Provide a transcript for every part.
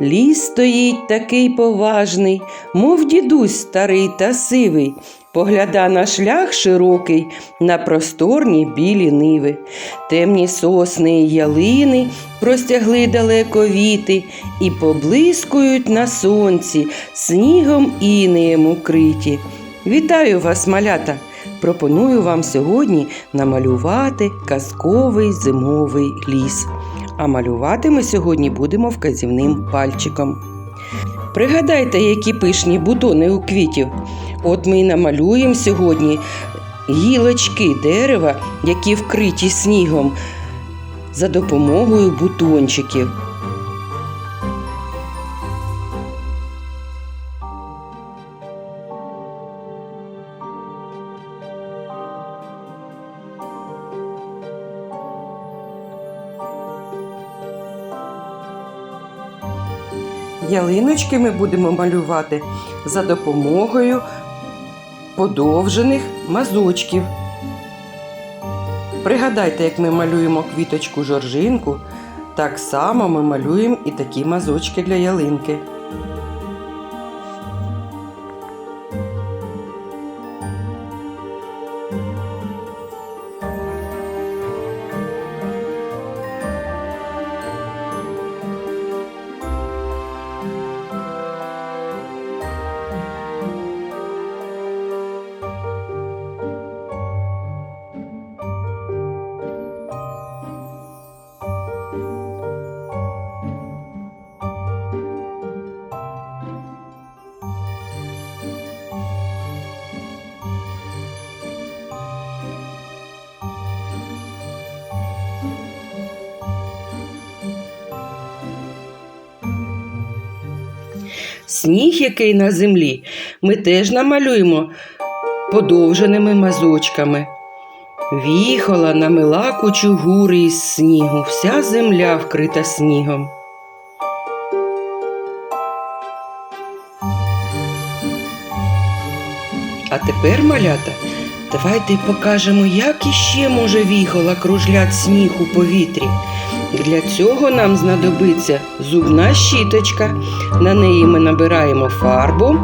Ліс стоїть такий поважний, мов дідусь старий та сивий, погляда на шлях широкий, на просторні білі ниви. Темні сосни й ялини простягли далеко віти і поблискують на сонці, снігом інеєм укриті. Вітаю вас, малята! Пропоную вам сьогодні намалювати казковий зимовий ліс. А малювати ми сьогодні будемо вказівним пальчиком. Пригадайте, які пишні бутони у квітів. От ми й намалюємо сьогодні гілочки дерева, які вкриті снігом за допомогою бутончиків. Ялиночки ми будемо малювати за допомогою подовжених мазочків. Пригадайте, як ми малюємо квіточку жоржинку, так само ми малюємо і такі мазочки для ялинки. Сніг, який на землі, ми теж намалюємо подовженими мазочками. Віхола намила кучугури із снігу, вся земля вкрита снігом. А тепер, малята, давайте покажемо, як іще може віхола кружлять сніг у повітрі. Для цього нам знадобиться зубна щіточка. На неї ми набираємо фарбу.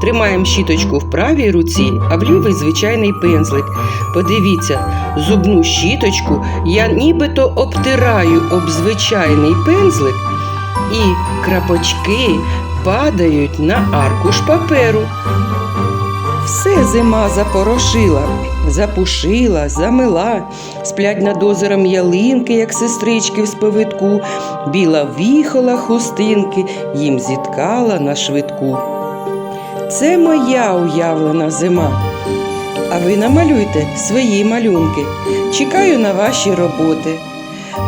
Тримаємо щіточку в правій руці, а в лівий звичайний пензлик. Подивіться, зубну щіточку я нібито обтираю об звичайний пензлик, і крапочки падають на аркуш паперу. Все зима запорошила, запушила, замила, сплять над озером ялинки, як сестрички в сповитку, біла віхола хустинки їм зіткала на швидку. Це моя уявлена зима. А ви намалюйте свої малюнки. Чекаю на ваші роботи.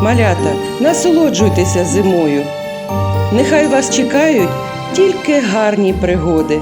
Малята, насолоджуйтеся зимою. Нехай вас чекають тільки гарні пригоди.